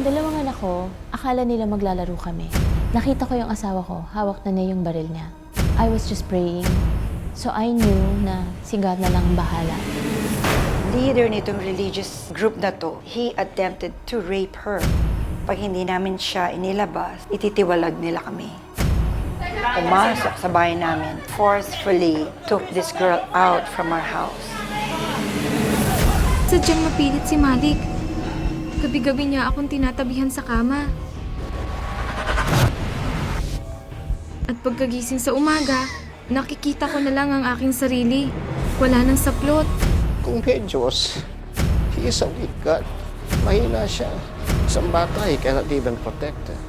Yung dalawang anak ko, akala nila maglalaro kami. Nakita ko yung asawa ko, hawak na niya yung baril niya. I was just praying. So I knew na si God na lang ang bahala. leader nitong religious group na to, he attempted to rape her. Pag hindi namin siya inilabas, ititiwalag nila kami. Pumasok sa bahay namin, forcefully took this girl out from our house. Sadyang mapilit si Malik. Gabi-gabi niya akong tinatabihan sa kama. At pagkagising sa umaga, nakikita ko na lang ang aking sarili. Wala nang saplot. Kung may Diyos, He is a weak God. Mahina siya. Isang bata, He cannot even protect her.